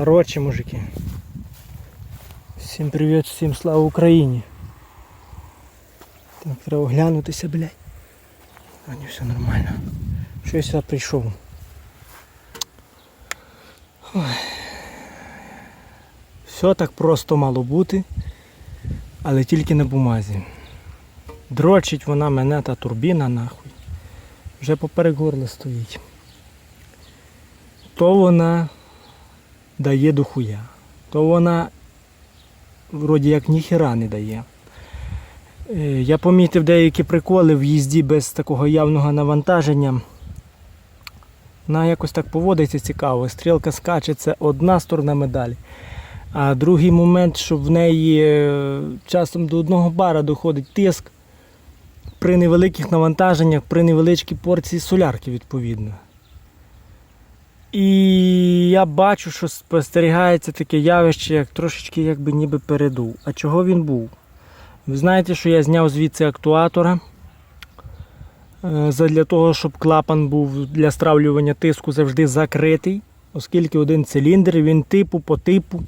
Коротше, мужики. Всім привіт, всім слава Україні. Так, треба оглянутися, блядь. А не все нормально. Що я сюди прийшов? Ой. Все так просто мало бути, але тільки на бумазі. Дрочить вона мене та турбіна нахуй. Вже поперек горла стоїть. То вона дає до хуя, то вона вроді як ніхіра не дає. Е, Я помітив деякі приколи в їзді без такого явного навантаження. Вона якось так поводиться цікаво. Стрілка скаче, це одна сторона медалі. А другий момент, що в неї е, часом до одного бара доходить тиск при невеликих навантаженнях, при невеличкій порції солярки, відповідно. І я бачу, що спостерігається таке явище, як трошечки якби ніби передув. А чого він був? Ви знаєте, що я зняв звідси актуатора е, задля того, щоб клапан був для стравлювання тиску завжди закритий, оскільки один циліндр, він типу по типу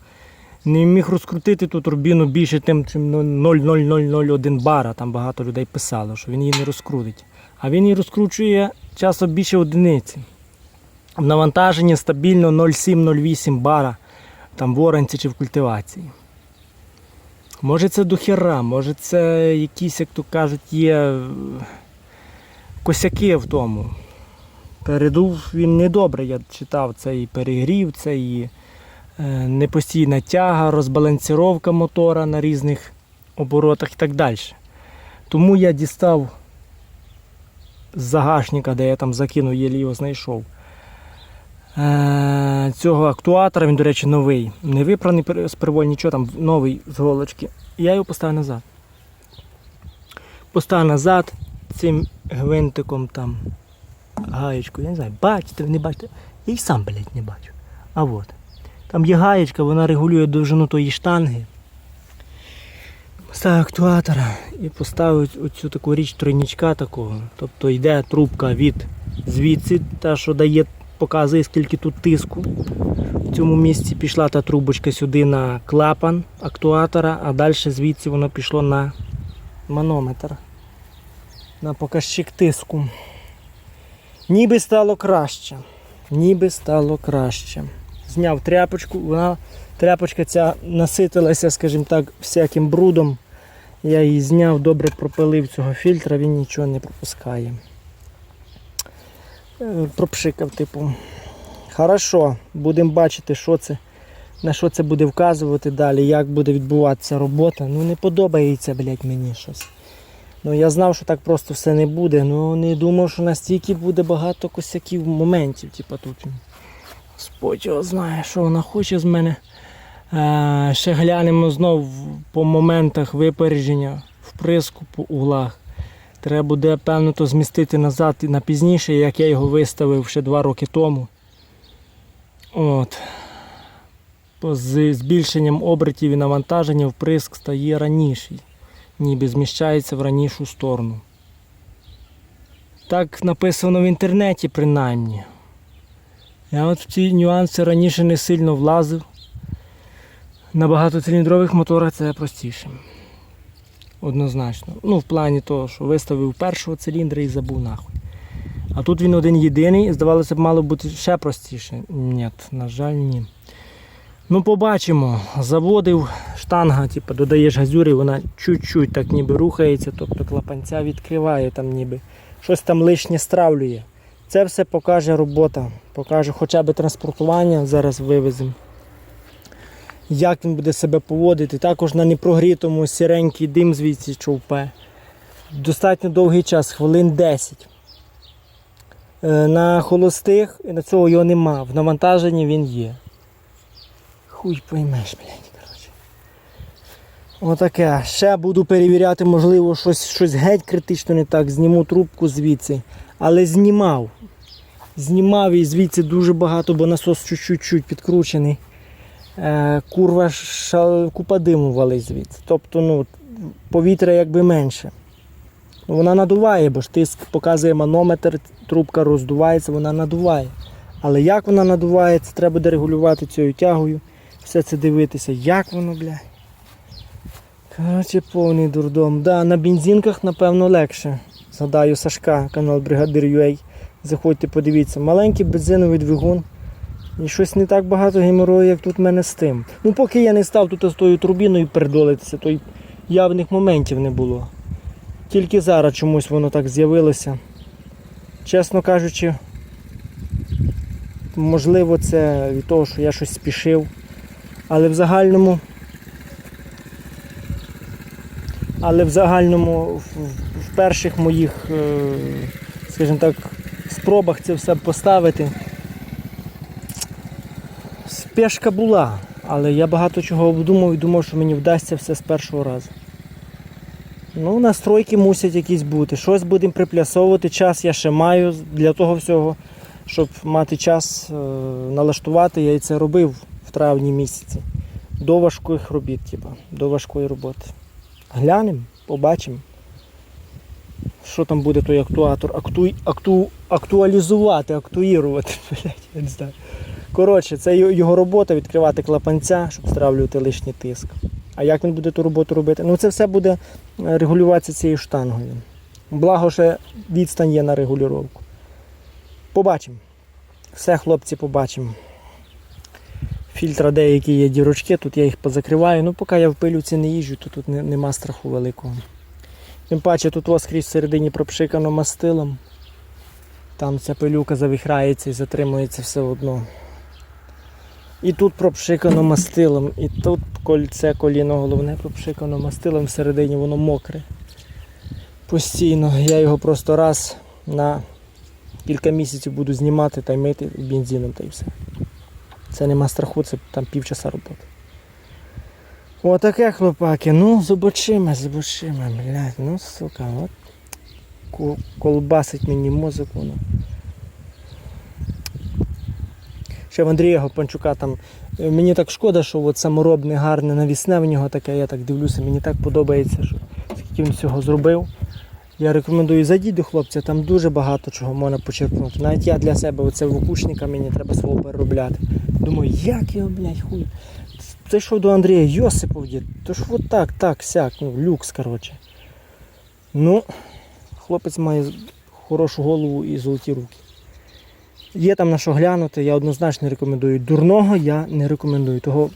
не міг розкрутити ту турбіну більше тим, чим 0,0001 бара. Там багато людей писало, що він її не розкрутить. А він її розкручує часом більше одиниці. В навантаженні стабільно 0,7-0,8 бара там в оранці чи в культивації. Може це до хера, може це якісь, як то кажуть, є е, косяки в тому. Передув він недобре, я читав, це і перегрів, це і е, непостійна тяга, розбалансіровка мотора на різних оборотах і так далі. Тому я дістав з загашника, де я там закинув, єлі його знайшов. Е, цього актуатора, він, до речі, новий. Не випраний з перволь, нічого там новий з голочки. Я його поставив назад. Поставив назад цим гвинтиком там гаєчку. Я не знаю, бачите, не бачите. Я й сам, блядь, не бачу. А от. Там є гаєчка, вона регулює довжину тої штанги. Поставив актуатора і поставив оцю таку річ тройнічка такого. Тобто йде трубка від звідси, та що дає показує, скільки тут тиску. В цьому місці пішла та трубочка сюди на клапан актуатора, а далі звідси воно пішло на манометр. На показчик тиску. Ніби стало краще. Ніби стало краще. Зняв тряпочку, вона тряпочка ця наситилася, скажімо так, всяким брудом. Я її зняв, добре пропилив цього фільтра, він нічого не пропускає. Е, пропшикав, типу. Хорошо, будемо бачити, що це, на що це буде вказувати далі, як буде відбуватися робота. Ну не подобається, блядь, мені щось. Ну я знав, що так просто все не буде, ну не думав, що настільки буде багато косяків моментів, типу тут. Господь його знає, що вона хоче з мене. Е, ще глянемо знов по моментах випередження, вприску по углах. Треба буде, певно, то змістити назад на пізніше, як я його виставив ще два роки тому. От. З збільшенням обертів і навантаження вприск стає раніший, ніби зміщається в ранішу сторону. Так написано в інтернеті, принаймні. Я от в ці нюанси раніше не сильно влазив. На багатоциліндрових моторах це простіше. Однозначно. Ну, в плані того, що виставив першого циліндра і забув нахуй. А тут він один єдиний, здавалося б, мало бути ще простіше. Ні, на жаль, ні. Ну, побачимо. Заводив штанга, типу, додаєш газюри, вона чуть-чуть так ніби рухається, тобто клапанця відкриває там ніби. Щось там лишнє стравлює. Це все покаже робота, покаже хоча б транспортування, зараз вивеземо. Як він буде себе поводити. Також на непрогрітому сіренький дим звідси човпе. Достатньо довгий час, хвилин 10. Е, На холостих на цього його нема. В навантаженні він є. Хуй поймеш, блядь, коротше. Отаке. Ще буду перевіряти, можливо, щось, щось геть критично не так. Зніму трубку звідси. Але знімав. Знімав і звідси дуже багато, бо насос чуть-чуть підкручений. Е, курва ша, купа диму валить звідси. Тобто ну, повітря якби менше. Ну, Вона надуває, бо ж тиск показує манометр, трубка роздувається, вона надуває. Але як вона надувається, треба буде регулювати цією тягою. Все це дивитися, як воно, блядь. Коротше, повний дурдом. Да, на бензинках, напевно, легше. Згадаю Сашка, канал Бригадир UA. Заходьте, подивіться. Маленький бензиновий двигун. І щось не так багато геморою, як тут в мене з тим. Ну, поки я не став тут з тою турбіною передолитися, то й явних моментів не було. Тільки зараз чомусь воно так з'явилося. Чесно кажучи, можливо, це від того, що я щось спішив. Але в загальному. Але в загальному в перших моїх, е, скажімо так, спробах це все поставити. Спешка була, але я багато чого обдумав і думав, що мені вдасться все з першого разу. Ну, настройки мусять якісь бути. Щось будемо приплясовувати. Час я ще маю для того всього, щоб мати час е, налаштувати. Я і це робив в травні місяці. До важких робіт, типа, до важкої роботи. Глянемо, побачимо. Що там буде той актуатор? Акту... Акту... Актуалізувати, актуїрувати. Блядь, я не знаю. Коротше, це його- робота відкривати клапанця, щоб стравлювати лишній тиск. А як він буде ту роботу робити? Ну це все буде е, регулюватися цією штангою. Благо, ще відстань є на регулювання. Побачимо. Все, хлопці, побачимо. Фільтра деякі є дірочки, тут я їх позакриваю. Ну, поки я в пилюці не їжджу, то тут нема страху великого. Тим паче тут у вас скрізь всередині пропшикано мастилом. Там ця пилюка завихрається і затримується все одно. І тут пропшикано мастилом, і тут кольце коліно головне пропшикано мастилом, всередині воно мокре. Постійно. Я його просто раз на кілька місяців буду знімати та й мити бензином та й все. Це нема страху, це там півчаса роботи. Отаке хлопаки, ну зубочиме, зубочиме, блядь, ну сука, от колбасить мені мозок воно. Ще в Андрія Гопанчука там. е, Мені так шкода, що от саморобне, гарне навісне в нього таке, я так дивлюся, мені так подобається, що скільки він всього зробив. Я рекомендую зайдіть до хлопця, там дуже багато чого можна почерпнути. Навіть я для себе оце вокушника мені треба свого переробляти. Думаю, як його, блядь, хуй. Це що до Андрія Йосипов дід. То ж от так, так, сяк, ну, люкс, коротше. Ну, хлопець має хорошу голову і золоті руки. Є там на що глянути, я однозначно рекомендую. Дурного я не рекомендую. Того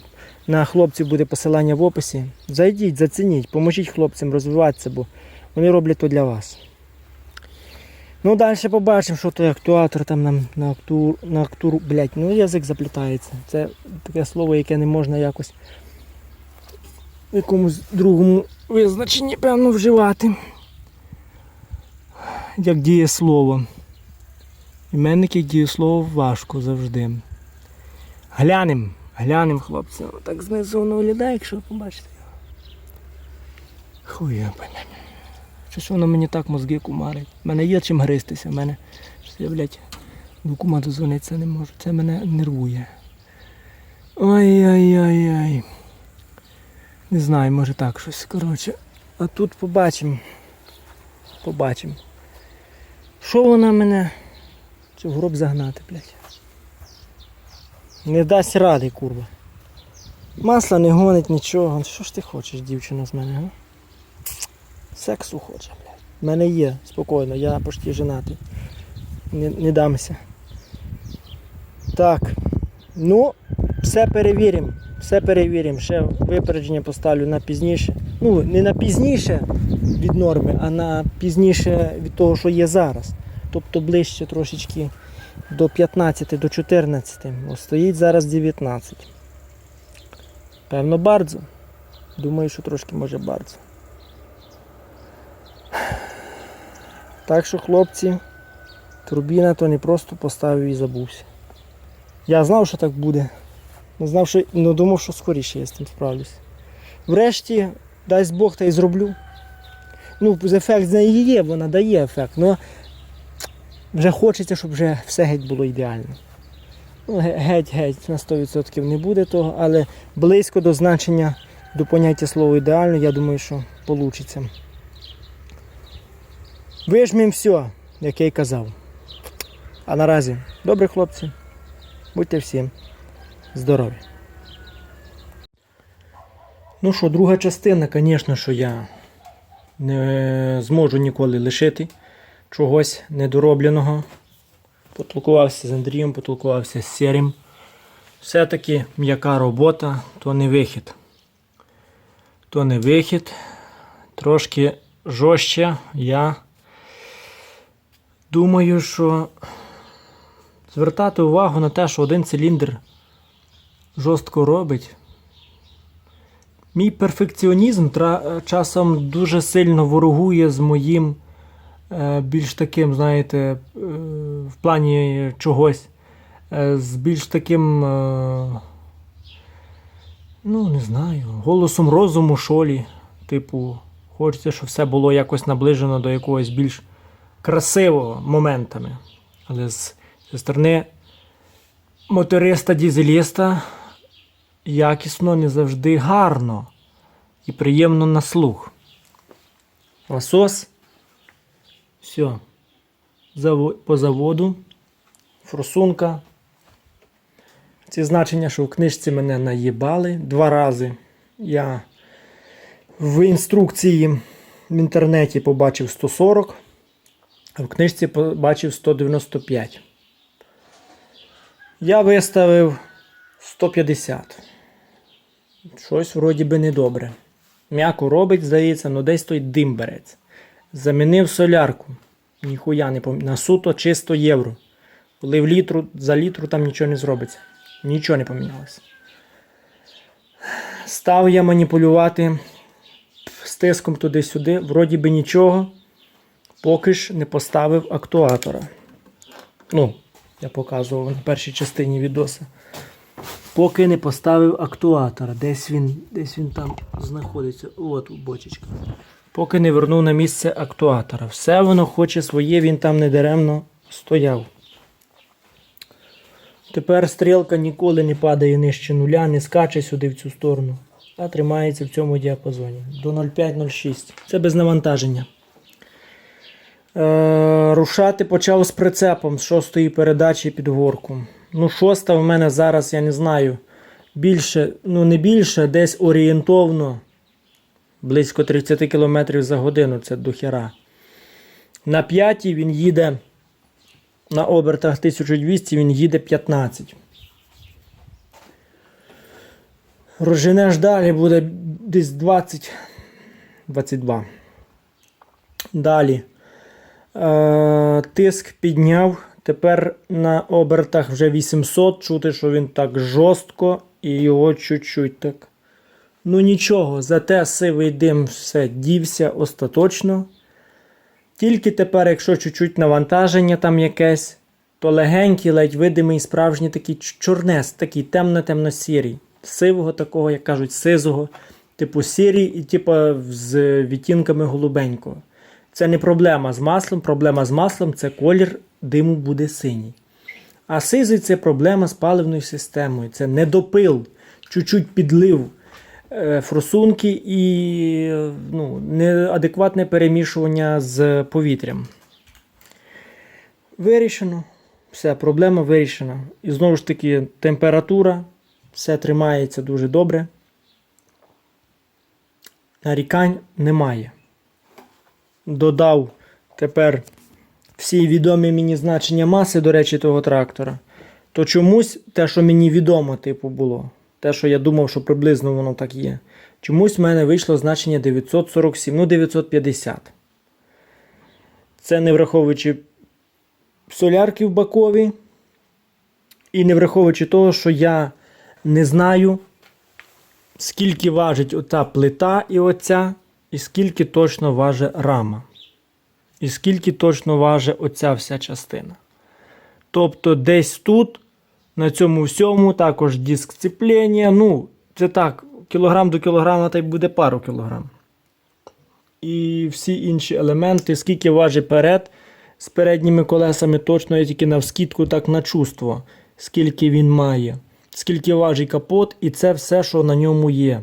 на хлопців буде посилання в описі. Зайдіть, зацініть, поможіть хлопцям розвиватися, бо вони роблять то для вас. Ну, далі побачимо, що той актуатор там нам на актур, на актуру, блять, ну язик заплітається. Це таке слово, яке не можна якось в якомусь другому визначенні, певно, вживати. Як дієслово. Іменники дієслово важко завжди. Глянем, глянем, хлопці. Так знизу воно виглядає, якщо ви побачите. Хуя пойме. Щось воно мені так мозги кумарить. У мене є чим гристися, в мене щось я, блядь, до кума дозвонитися не можу. Це мене нервує. Ой-ой-ой-ой. Не знаю, може так щось. Коротше. А тут побачимо. Побачимо. Що вона мене? В гроб загнати, блядь? Не дасть ради, курва. Масла не гонить нічого. Що ж ти хочеш, дівчина, з мене, га? Сексу хоче, блядь. У мене є, спокійно, я почти женатий. Не, не дамся. Так. Ну, все перевіримо. Все перевіримо. Ще випередження поставлю на пізніше. Ну, не на пізніше від норми, а на пізніше від того, що є зараз. Тобто ближче трошечки до 15, до 14. Ось стоїть зараз 19. Певно, бардзо. Думаю, що трошки може бардзо. Так що, хлопці, турбіна то не просто поставив і забувся. Я знав, що так буде. Не знав, що, ну, думав, що скоріше я з цим справлюсь. Врешті, дасть Бог, та й зроблю. Ну, ефект з неї є, вона дає ефект, але вже хочеться, щоб вже все геть було ідеально. Ну, геть-геть на 100% не буде того, але близько до значення, до поняття слова ідеально, я думаю, що вийде. Вижмемо все, як я й казав. А наразі, добре, хлопці, Будьте всім здорові. Ну що, друга частина, звісно, що я не зможу ніколи лишити чогось недоробленого. Потолкувався з Андрієм, потолкувався з Сірим. Все-таки м'яка робота, то не вихід. То не вихід. Трошки жорстче. Я думаю, що звертати увагу на те, що один циліндр жорстко робить. Мій перфекціонізм часом дуже сильно ворогує з моїм більш таким, знаєте, е, в плані чогось, е, з більш таким, е, ну, не знаю, голосом розуму, шолі. Типу, хочеться, щоб все було якось наближено до якогось більш красивого моментами. Але з, зі сторони моториста-дізеліста якісно не завжди гарно і приємно на слух. Лосос. Все. По заводу. Форсунка. Ці значення, що в книжці мене наїбали два рази. Я в інструкції в інтернеті побачив 140, а в книжці побачив 195. Я виставив 150. Щось вроді би недобре. М'яко робить, здається, але десь той дим береться. Замінив солярку. Ніхуя не пом... На суто чисто євро. Коли в літру, за літру там нічого не зробиться. Нічого не помінялося. Став я маніпулювати стиском туди-сюди. Вроді би нічого. Поки ж не поставив актуатора. Ну, я показував на першій частині відоса. Поки не поставив актуатора. Десь він, десь він там знаходиться. От бочечка. Поки не вернув на місце актуатора. Все воно хоче своє, він там недаремно стояв. Тепер стрілка ніколи не падає нижче нуля, не скаче сюди в цю сторону, а тримається в цьому діапазоні. До 0,5-0,6. Це без навантаження. Е, рушати почав з прицепом з шостої передачі під горку. Ну, шоста в мене зараз, я не знаю, більше, ну не більше, десь орієнтовно близько 30 км за годину, це до хера. На п'ятій він їде на обертах 1200, він їде 15. Розженеш далі буде десь 20. 22. Далі. Е, тиск підняв. Тепер на обертах вже 800. Чути, що він так жорстко і його чуть-чуть так. Ну нічого, зате сивий дим все дівся остаточно. Тільки тепер, якщо чуть-чуть навантаження там якесь, то легенький, ледь видимий, справжній такий чорнес, такий темно-темно-сірий. Сивого такого, як кажуть, сизого, типу сірий і типу з відтінками голубенького. Це не проблема з маслом. Проблема з маслом це колір диму буде синій. А сизий це проблема з паливною системою. Це недопил, чуть-чуть підлив форсунки і е, ну, неадекватне перемішування з повітрям. Вирішено. Все, проблема вирішена. І знову ж таки, температура, все тримається дуже добре. Нарікань немає. Додав тепер всі відомі мені значення маси, до речі, того трактора. То чомусь те, що мені відомо, типу, було, те, що я думав, що приблизно воно так є. Чомусь в мене вийшло значення 947, ну 950. Це не враховуючи солярки в бакові. І не враховуючи того, що я не знаю, скільки важить ота плита і оця, і скільки точно важить рама. І скільки точно важить оця вся частина. Тобто десь тут, на цьому всьому, також диск сцеплення. Ну, це так, кілограм до кілограма та й буде пару кілограм. І всі інші елементи, скільки важить перед з передніми колесами, точно я тільки навскідку так на чувство, скільки він має, скільки важить капот, і це все, що на ньому є.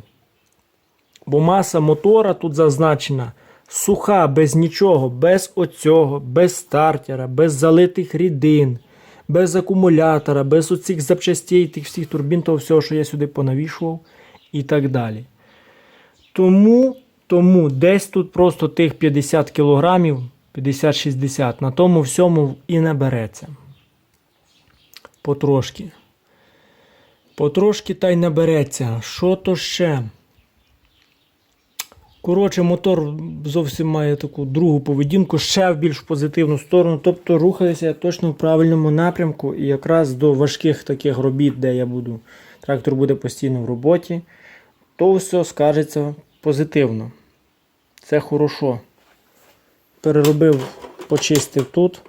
Бо маса мотора тут зазначена суха, без нічого, без оцього, без стартера, без залитих рідин, без акумулятора, без оцих запчастей, тих всіх турбін, того всього, що я сюди понавішував і так далі. Тому, тому десь тут просто тих 50 кілограмів, 50-60, на тому всьому і набереться. Потрошки. Потрошки та й набереться. Що то ще? Коротше, мотор зовсім має таку другу поведінку, ще в більш позитивну сторону. Тобто рухаюся точно в правильному напрямку і якраз до важких таких робіт, де я буду, трактор буде постійно в роботі, то все скажеться позитивно. Це хорошо. Переробив, почистив тут.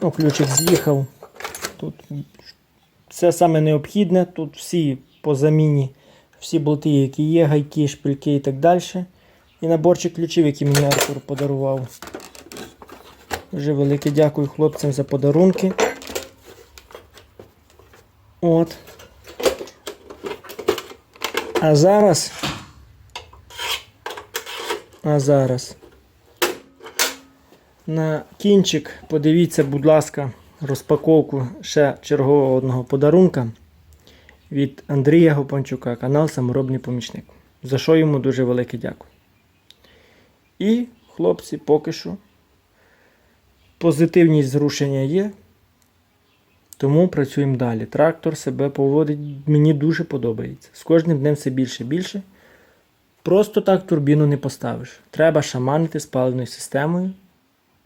О, ключик з'їхав. Тут все саме необхідне. Тут всі по заміні, всі болти, які є, гайки, шпильки і так далі. І наборчик ключів, який мені Артур подарував. Дуже велике дякую хлопцям за подарунки. От. А зараз. А зараз. На кінчик подивіться, будь ласка, розпаковку ще чергового одного подарунка від Андрія Гопанчука, канал Саморобний помічник. За що йому дуже велике дякую. І, хлопці, поки що позитивність зрушення є. Тому працюємо далі. Трактор себе поводить, мені дуже подобається. З кожним днем все більше і більше. Просто так турбіну не поставиш. Треба шаманити з паливною системою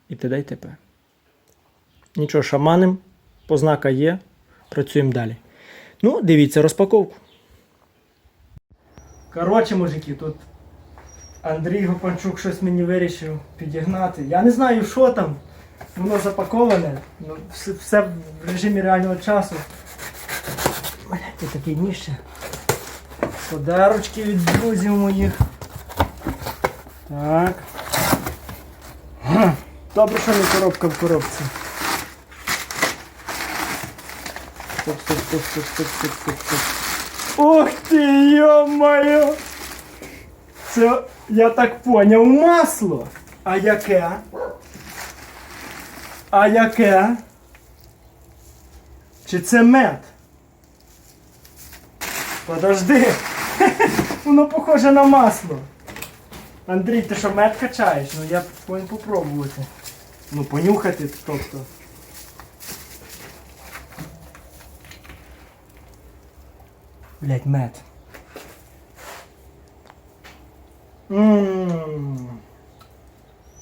і т.д. і т.п. Нічого, шаманим, познака є, працюємо далі. Ну, дивіться розпаковку. Коротше, мужики, тут Андрій Гопанчук щось мені вирішив підігнати. Я не знаю, що там. Воно запаковане. Ну, все, все в режимі реального часу. Блять, тут такий ніще. Подарочки від друзів моїх. Так. Добре, що не коробка в коробці. Стоп, стоп, стоп, стоп, стоп, стоп, стоп, стоп. Ух ти, йо-моє! Це, я так поняв, масло. А яке? А яке? Чи це мед? Подожди. Воно похоже на масло. Андрій, ти що мед качаєш? Ну я повинен попробувати. Ну, понюхати, тобто. Блять, мед. Ммм.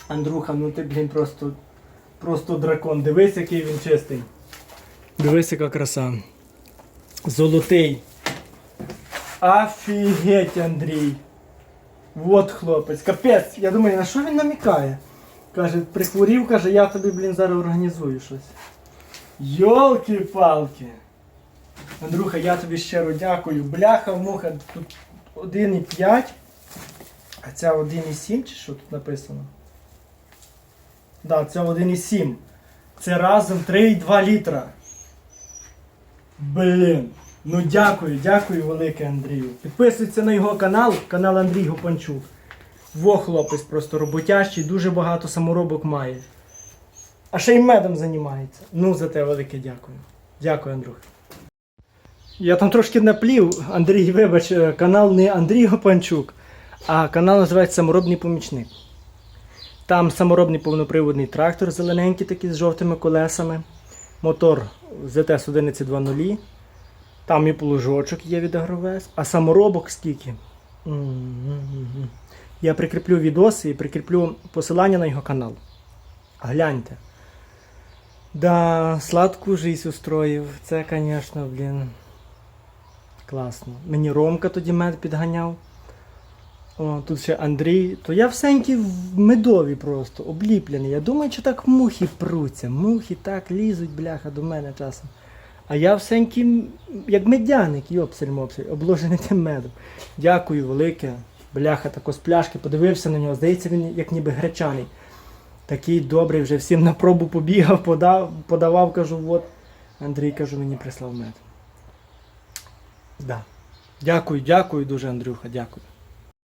Андрюха, ну ти, блін, просто. Просто дракон. Дивись, який він чистий. Дивись, яка краса. Золотий. Офігеть, Андрій. Вот хлопець, капець. Я думаю, на що він намікає? Каже, прихворів, каже, я тобі, блін, зараз організую щось. Йолки-палки. Андрюха, я тобі щиро дякую. Бляха, муха, тут 1,5, а ця 1,7 чи що тут написано? Да, це 1,7. Це разом 3,2 літра. Блін. Ну дякую, дякую велике Андрію. Підписуйся на його канал, канал Андрій Гопанчук. Во хлопець просто роботящий, дуже багато саморобок має. А ще й медом займається. Ну, за те велике дякую. Дякую, Андрюх. Я там трошки наплів, Андрій, вибач, е, канал не Андрій Гопанчук, а канал називається Саморобний помічник. Там саморобний повноприводний трактор зелененький такий з жовтими колесами. Мотор ZS 1120. Там і плужочок є від Агровес. А саморобок скільки? Я прикріплю відоси і прикріплю посилання на його канал. Гляньте. Да, сладку жизнь устроїв. Це, звісно, блін. Класно. Мені Ромка тоді мед підганяв. О, тут ще Андрій. То я всенький в медові просто, обліплений. Я думаю, що так мухи пруться. Мухи так лізуть, бляха, до мене часом. А я всенький, як медяник, йопсель-мопсель, обложений тим медом. Дякую велике. Бляха, тако з пляшки, подивився на нього. Здається, він як ніби гречаний. Такий добрий, вже всім на пробу побігав, подав, подавав, кажу, от. Андрій, кажу, мені прислав мед. Да. Дякую, дякую дуже, Андрюха, дякую.